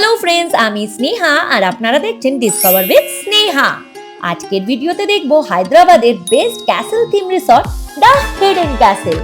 Hello friends আমি স্নেহা আর আপনারা দেখছেন ডিসকভার উইথ স্নেহা। আজকের ভিডিওতে দেখব হায়দ্রাবাদের best castle theme resort, the hidden castle,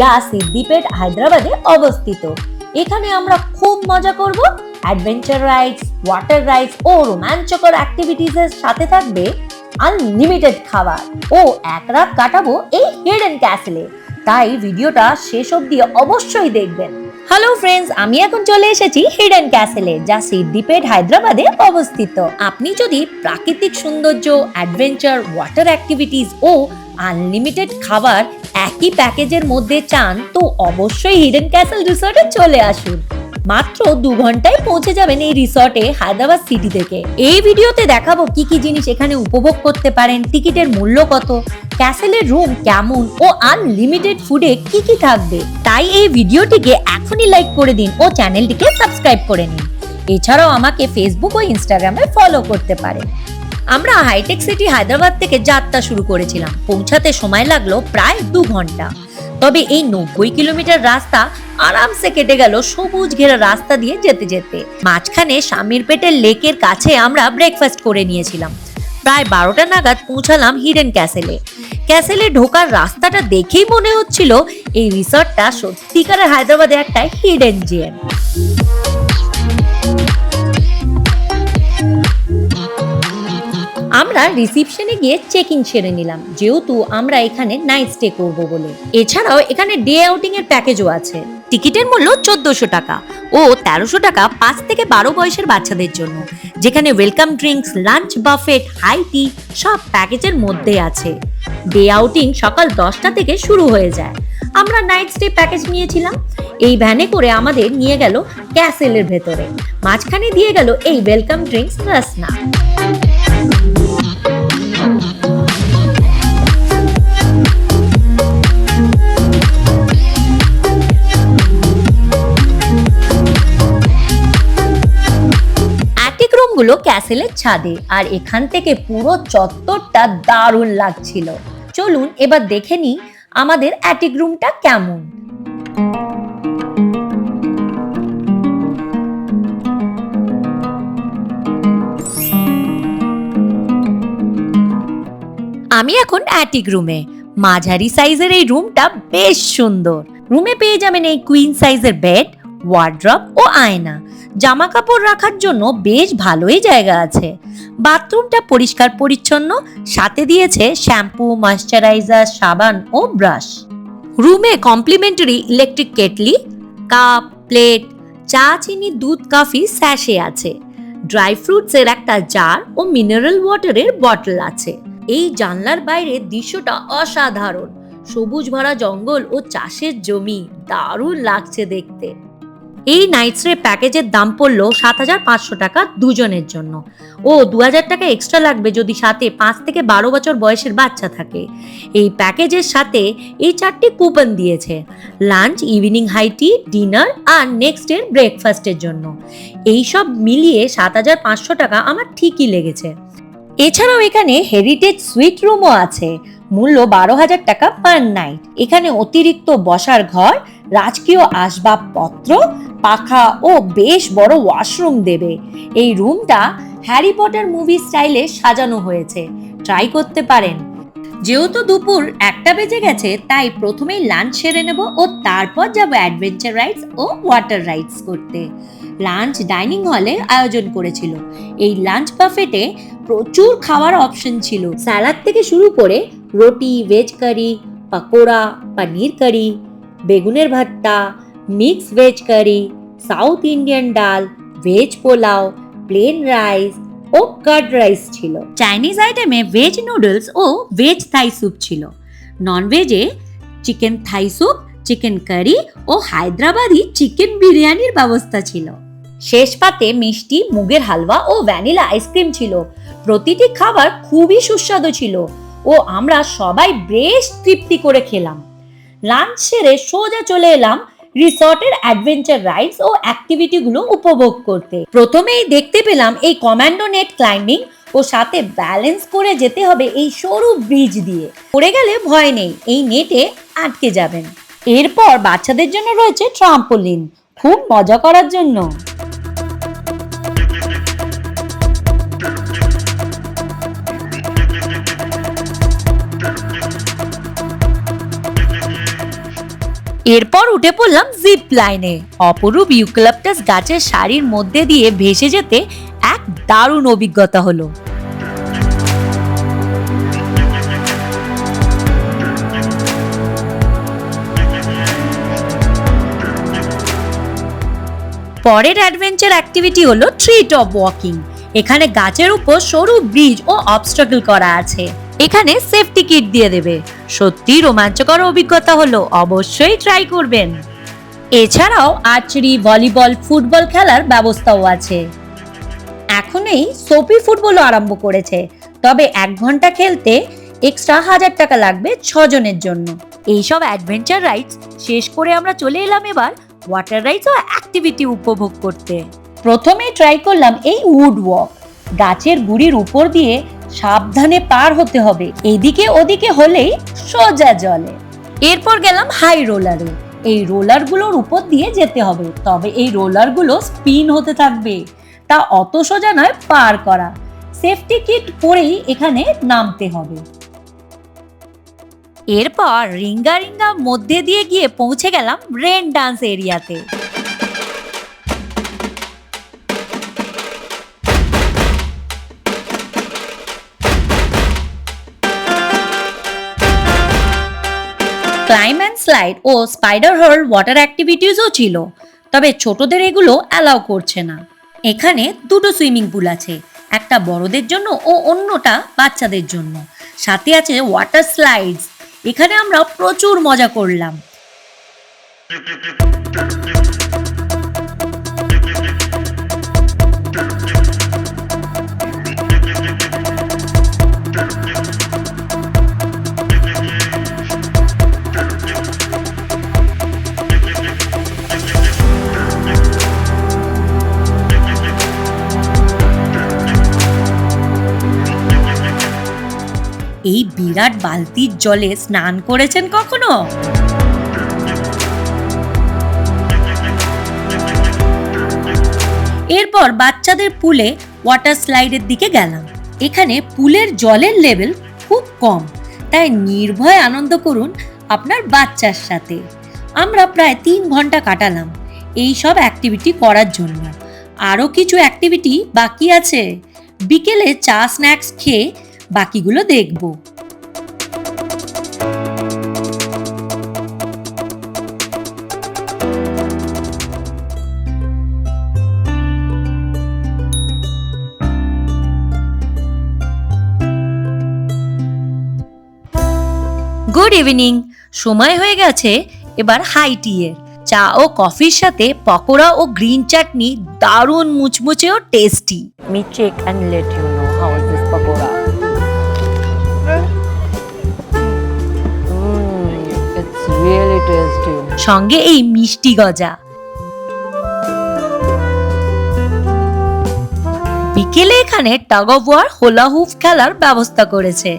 যা সিদ্দিপেট হায়দ্রাবাদে অবস্থিত। এখানে আমরা খুব মজা করব অ্যাডভেঞ্চার রাইডস ওয়াটার রাইডস ও রোমাঞ্চকর অ্যাক্টিভিটিসের সাথে থাকবে আনলিমিটেড খাবার। ও, এক রাত কাটাবো এই হিডেন ক্যাসেলে। তাই ভিডিওটা শেষ অবধি অবশ্যই দেখবেন। হ্যালো ফ্রেন্ডস আমি এখন চলে এসেছি হিডেন ক্যাসেলে যা সিদ্দিপেট হায়দ্রাবাদে অবস্থিত। আপনি যদি প্রাকৃতিক সৌন্দর্য অ্যাডভেঞ্চার ওয়াটার অ্যাক্টিভিটিস ও আনলিমিটেড খাবার একই প্যাকেজের মধ্যে চান, তো অবশ্যই হিডেন ক্যাসেল রিসর্টে চলে আসুন। মাত্র দু ঘন্টায় পৌঁছে যাবেন এই রিসর্টে হায়দ্রাবাদ সিটি থেকে। এই ভিডিওতে দেখাবো কি কি জিনিস এখানে উপভোগ করতে পারেন, টিকিটের মূল্য কত ক্যাসেলের রুম কেমন ও আনলিমিটেড ফুডে কি কি থাকবে। তাই এই ভিডিওটিকে এখনই লাইক করে দিন ও চ্যানেলটিকে সাবস্ক্রাইব করে নিন। এছাড়াও আমাকে ফেসবুক ও ইনস্টাগ্রামে ফলো করতে পারেন। আমরা হাইটেক সিটি হায়দ্রাবাদ থেকে যাত্রা শুরু করেছিলাম। পৌঁছাতে সময় লাগল প্রায় দু ঘণ্টা। তবে এই নব্বই কিলোমিটার রাস্তা আরামসে কেটে গেল সবুজ ঘেরা রাস্তা দিয়ে যেতে যেতে। মাঝখানে স্বামীর পেটের লেকের কাছে আমরা ব্রেকফাস্ট করে নিয়েছিলাম। প্রায় বারোটা নাগাদ পৌঁছালাম হিডেন ক্যাসেলে ক্যাসেলে ঢোকার রাস্তাটা দেখেই মনে হচ্ছিল এই রিসর্টটা সত্যিকারের হায়দ্রাবাদে একটা হিডেন জেম আমরা রিসিপশনে গিয়ে চেক ইন সেরে নিলাম, যেহেতু আমরা এখানে নাইট স্টে করব বলে। এছাড়াও এখানে ডে আউটিং এর প্যাকেজও আছে। টিকিটের মূল্য চোদ্দশো টাকা ও তেরোশো টাকা পাঁচ থেকে বারো বয়সের বাচ্চাদের জন্য, যেখানে welcome drinks lunch buffet high tea সব প্যাকেজের মধ্যে আছে। ডে আউটিং সকাল দশটা থেকে শুরু হয়ে যায়। আমরা নাইট স্টে প্যাকেজ নিয়েছিলাম। এই ভ্যানে করে আমাদের নিয়ে গেল ক্যাসেলের ভেতরে। মাঝখানে দিয়ে গেল এই ওয়েলকাম ড্রিঙ্কস রাসনা। রুমগুলো ক্যাসেলের ছাদে। আর এখান থেকে পুরো চত্বরটা দারুণ লাগছিল। চলুন এবার দেখে নিই আমাদের অ্যাটিক রুমটা কেমন। আমি এখন অ্যাটিক রুমে। মাঝারি সাইজের এই রুমটা বেশ সুন্দর। রুমে পেয়ে যাবেন এই কুইন সাইজের বেড, ওয়ার্ড্রপ ও আয়না। জামা কাপড় রাখার জন্য বেশ ভালোই জায়গা আছে। বাথরুমটা পরিষ্কার পরিচ্ছন্ন, সাথে দিয়েছে শ্যাম্পু, ময়শ্চারাইজার, সাবান ও ব্রাশ। রুমে complimentary electric kettle, cup, plate, চা, চিনি, দুধ, কফি, স্যাশে আছে। ড্রাই ফ্রুটসের একটা জার ও মিনারেল ওয়াটারের বটল আছে। এই জানলার বাইরে দৃশ্যটা অসাধারণ। সবুজ ভরা জঙ্গল ও চাষের জমি। দারুণ লাগছে দেখতে। এই নাইটসের প্যাকেজের দাম পড়ল সাত হাজার পাঁচশো টাকা দুজনের জন্য। ও দু হাজার টাকা এক্সট্রা লাগবে যদি সাথে পাঁচ থেকে বারো বছর বয়সের বাচ্চা থাকে। এই প্যাকেজের সাথে এই চারটি কুপন দিয়েছে। Lunch evening high tea dinner আর নেক্সট এর ব্রেকফাস্টের জন্য। এই সব মিলিয়ে সাত হাজার পাঁচশো টাকা আমার ঠিকই লেগেছে। এছাড়াও এখানে হেরিটেজ সুইট রুমও আছে। মূল্য বারো হাজার টাকা পার নাইট এখানে অতিরিক্ত বসার ঘর, রাজকীয় আসবাবপত্র পাখা ও বেশ বড় ওয়াশরুম দেবে। এই রুমটা হ্যারি পটার মুভি স্টাইলে সাজানো হয়েছে। ট্রাই করতে পারেন। যেহেতু দুপুর একটা বেজে গেছে, তাই প্রথমেই লাঞ্চ সেরে নেব ও তারপর যাব অ্যাডভেঞ্চার রাইডস ও ওয়াটার রাইডস করতে। লাঞ্চ ডাইনিং হলে আয়োজন করেছিল। এই লাঞ্চ বাফেটে প্রচুর খাওয়ার অপশন ছিল। স্যালাড থেকে শুরু করে রুটি ভেজ কারি পাকোড়া, পনির কারি বেগুনের ভর্তা mix veg curry south Indian ডাল ভেজ পোলাও প্লেন রাইস ও কার্ড রাইস ছিল। চাইনিজ আইটেমে ভেজ নুডলস ও ভেজ থাই স্যুপ ছিল। নন ভেজে chicken Thai soup chicken curry ও হায়দ্রাবাদি চিকেন বিরিয়ানির ব্যবস্থা ছিল। শেষ পাতে মিষ্টি মুগের হালুয়া ও ভ্যানিলা আইসক্রিম ছিল। প্রতিটি খাবার খুবই সুস্বাদু ছিল ও আমরা সবাই বেশ তৃপ্তি করে খেলাম। লাঞ্চ সেরে সোজা চলে এলাম রিসর্টের অ্যাডভেঞ্চার রাইডস ও অ্যাক্টিভিটিগুলো উপভোগ করতে। প্রথমেই দেখতে পেলাম এই কমান্ডো নেট ক্লাইম্বিং ও সাথে ব্যালেন্স করে যেতে হবে এই সরু ব্রিজ দিয়ে। পড়ে গেলে ভয় নেই, এই নেটে আটকে যাবেন। এরপর বাচ্চাদের জন্য রয়েছে ট্রাম্পোলিন। খুব মজা করার জন্য। এরপর উঠে পড়লাম জিপ লাইনে অপরূপ ইউক্যালিপটাস গাছের সারির মধ্যে দিয়ে ভেসে যেতে এক দারুণ অভিজ্ঞতা হলো। পরের অ্যাডভেঞ্চার অ্যাক্টিভিটি হলো ট্রি টপ ওয়াকিং এখানে গাছের উপর সরু ব্রিজ ও অবস্ট্রাগল করা আছে। এখানে সেফটি কিট দিয়ে দেবে। সত্যি রোমাঞ্চকর অভিজ্ঞতা হলো, অবশ্যই ট্রাই করবেন। এছাড়াও আর্চারি ভলিবল, ফুটবল খেলার ব্যবস্থাও আছে। এখন এই সোপি ফুটবলও আরম্ভ করেছে, তবে এক ঘণ্টা খেলতে এক্সট্রা হাজার টাকা লাগবে ছজনের জন্য। এইসব অ্যাডভেঞ্চার রাইডস শেষ করে আমরা চলে এলাম এবার ওয়াটার রাইডস ও অ্যাক্টিভিটি উপভোগ করতে। প্রথমে ট্রাই করলাম এই উড ওয়াক গাছের গুড়ির উপর দিয়ে সাবধানে পার হতে হবে। এদিকে ওদিকে হলেই সোজা জলে। এরপর গেলাম হাই রোলারে এই রোলারগুলোর উপর দিয়ে যেতে হবে। তবে এই রোলারগুলো স্পিন হতে থাকবে। তা অত সোজা নয়, পার করা। সেফটি কিট পরেই এখানে নামতে হবে। এরপর রিঙ্গা রিঙ্গা মধ্যে দিয়ে গিয়ে পৌঁছে গেলাম রেন ডান্স এরিয়াতে ক্লাইম অ্যান্ড স্লাইড ও স্পাইডার হল ওয়াটার অ্যাক্টিভিটিসও ছিল, তবে ছোটদের এগুলো অ্যালাউ করছে না। এখানে দুটো সুইমিং পুল আছে, একটা বড়দের জন্য ও অন্যটা বাচ্চাদের জন্য। সাথে আছে ওয়াটার স্লাইডস এখানে আমরা প্রচুর মজা করলাম। বিরাট বালতির জলে স্নান করেছেন কখনো? এরপর বাচ্চাদের পুলে ওয়াটার স্লাইডের দিকে গেলাম। এখানে পুলের জলের লেভেল খুব কম। তাই নির্ভয় আনন্দ করুন আপনার বাচ্চার সাথে। আমরা প্রায় তিন ঘণ্টা কাটালাম এই সব অ্যাক্টিভিটি করার জন্য। আরও কিছু অ্যাক্টিভিটি বাকি আছে। বিকেলে চা স্ন্যাক্স খেয়ে বাকিগুলো দেখব। Good evening. সময় হয়ে গেছে এবার হাই টিয়ের চা ও কফির সাথে পকোড়া ও গ্রিন চাটনি দারুণ মুচমুচে ও tasty. Check and let you know how is this pakoda. Mm, it's really tasty. সঙ্গে এই মিষ্টি গজা। বিকেলে এখানে টাগ অফ ওয়ার হোলা হুপ খেলার ব্যবস্থা করেছে।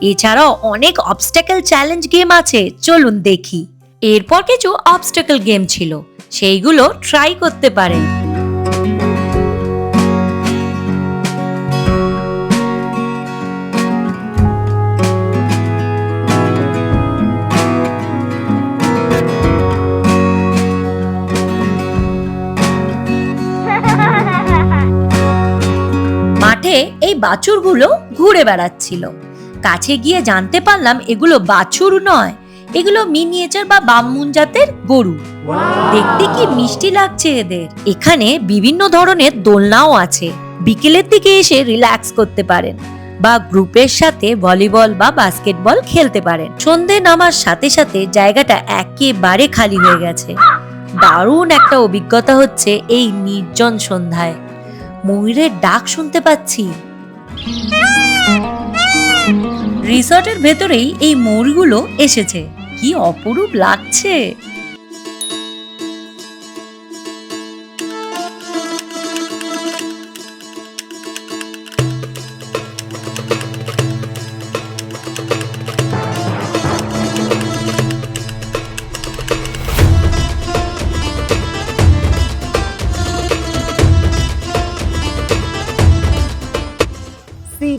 এছাড়াও অনেক অবস্টাকেল চ্যালেঞ্জ গেম আছে, চলুন দেখি। এরপর কিছু অবস্টাকেল গেম ছিল, সেইগুলো ট্রাই করতে পারেন। মাঠে এই বাছুরগুলো ঘুরে বেড়াচ্ছিল। কাছে গিয়ে জানতে পারলাম এগুলো বাছুর নয়। এগুলো মিনিয়েচার বা বামুন জাতের গরু। দেখতে কি মিষ্টি লাগছে এদের? এখানে বিভিন্ন ধরনের দোলনাও আছে। বিকেলের দিকে এসে রিল্যাক্স করতে পারেন বা গ্রুপের সাথে ভলিবল বা বাস্কেটবল খেলতে পারেন। সন্ধে নামার সাথে সাথে জায়গাটা একেবারে খালি হয়ে গেছে। দারুণ একটা অভিজ্ঞতা হচ্ছে এই নির্জন সন্ধ্যায়। ময়ূরের ডাক শুনতে পাচ্ছি। রিসর্টের ভেতরেই এই ময়ূরগুলো এসেছে। কি অপরূপ লাগছে।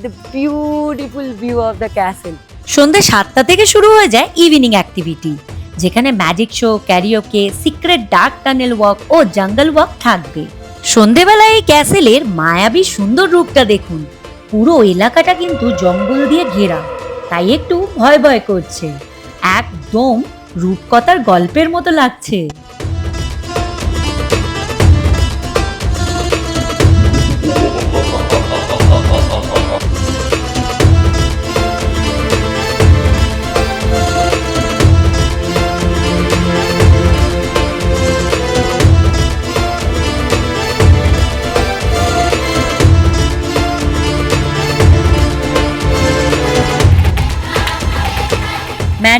The beautiful view of the castle. সন্ধ্যে সাতটা থেকে শুরু হয়ে যায় ইভিনিং অ্যাক্টিভিটি যেখানে magic show karaoke secret dark tunnel walk ও জঙ্গল ওয়াক থাকবে। সন্ধেবেলায় এই ক্যাসেলের মায়াবী সুন্দর রূপটা দেখুন। পুরো এলাকাটা কিন্তু জঙ্গল দিয়ে ঘেরা, তাই একটু ভয় ভয় করছে। একদম রূপকথার গল্পের মতো লাগছে।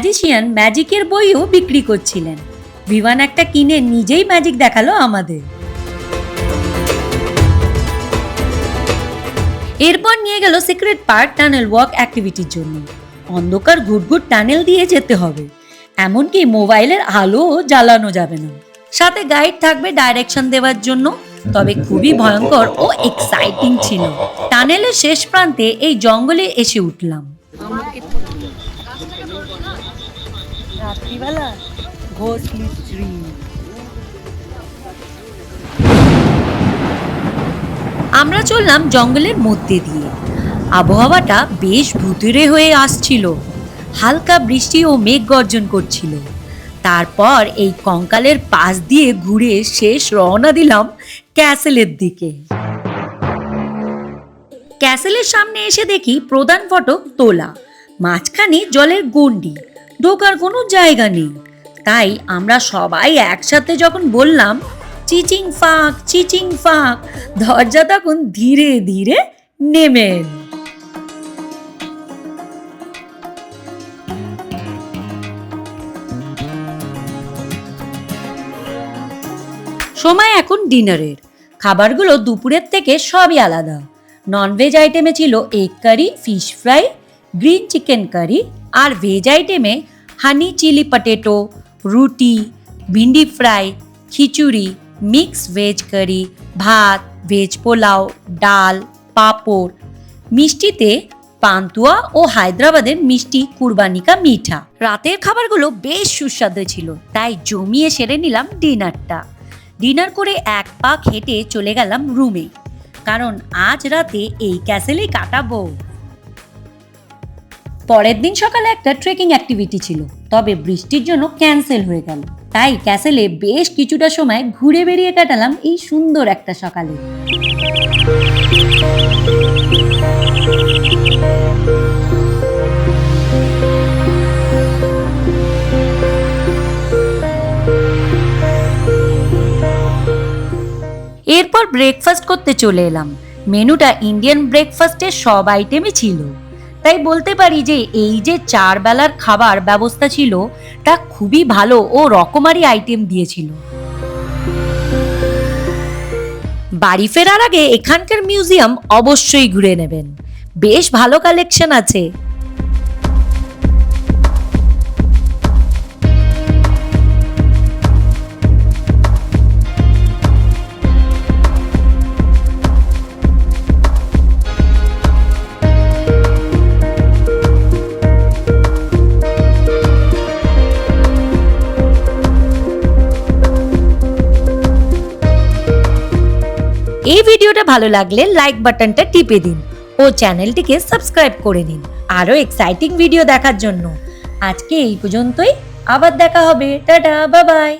ম্যাজিশিয়ান ম্যাজিকের বইও বিক্রি করছিলেন। বিমান একটা কিনে নিজেই ম্যাজিক দেখাল আমাদের। এরপর নিয়ে গেল সিক্রেট পার্ক টানেল ওয়াক অ্যাক্টিভিটির জন্য। অন্ধকার ঘুটঘুট টানেল দিয়ে যেতে হবে। এমনকি মোবাইলের আলোও জ্বালানো যাবে না। সাথে গাইড থাকবে ডাইরেকশন দেওয়ার জন্য। তবে খুবই ভয়ঙ্কর ও এক্সাইটিং ছিল। টানেলের শেষ প্রান্তে এই জঙ্গলে এসে উঠলাম। ঘোষলি ট্রি আমরা চললাম জঙ্গলের মধ্যে দিয়ে। আবহাওয়াটা বেশ ভুতুরে হয়ে আসছিল। হালকা বৃষ্টি ও মেঘ গর্জন করছিল। তারপর এই কঙ্কালের পাশ দিয়ে ঘুরে শেষ রওনা দিলাম ক্যাসেলের দিকে। ক্যাসেলের সামনে এসে দেখি প্রধান ফটক তোলা, মাঝখানে জলের গন্ডি ঢোকার কোনো জায়গা নেই। তাই আমরা সবাই একসাথে যখন বললাম, চিচিং ফাঁক চিচিং ফাঁক, দরজা তখন ধীরে ধীরে নেমে। সময় এখন ডিনারের। খাবারগুলো দুপুরের থেকে সবই আলাদা। ননভেজ আইটেমে ছিল egg curry, fish fry, green chicken curry আর ভেজ আইটেমে হানি চিলি পটেটো রুটি ভিন্ডি ফ্রাই খিচুড়ি মিক্স ভেজ কারি ভাত ভেজ পোলাও ডাল পাঁপড় মিষ্টিতে পান্তুয়া ও হায়দ্রাবাদের মিষ্টি কুরবানিকা মিঠা। রাতের খাবারগুলো বেশ সুস্বাদু ছিল, তাই জমিয়ে সেরে নিলাম ডিনারটা। ডিনার করে এক পাক হেঁটে চলে গেলাম রুমে। কারণ আজ রাতে এই ক্যাসেলেই কাটাবো। পরের দিন সকালে একটা ট্রেকিং অ্যাক্টিভিটি ছিল। তবে বৃষ্টির জন্য ক্যান্সেল হয়ে গেল। তাই ক্যাসেলে বেশ কিছুটা সময় ঘুরে বেরিয়ে কাটালাম এই সুন্দর একটা সকালে। এরপর ব্রেকফাস্ট করতে চলে এলাম। মেনুটা ইন্ডিয়ান ব্রেকফাস্টের সব আইটেমই ছিল। তাই বলতে পারি যে এই যে চার বেলার খাবার ব্যবস্থা ছিল, তা খুবই ভালো ও রকমারি আইটেম দিয়েছিল। বাড়ি ফেরার আগে এখানকার মিউজিয়াম অবশ্যই ঘুরে নেবেন। বেশ ভালো কালেকশন আছে। ভিডিওটা ভালো লাগলে লাইক বাটনটা টিপে দিন ও চ্যানেলটিকে সাবস্ক্রাইব করে দিন আরও এক্সাইটিং ভিডিও দেখার জন্য। আজকে এই পর্যন্তই। আবার দেখা হবে। টাটা বাবাই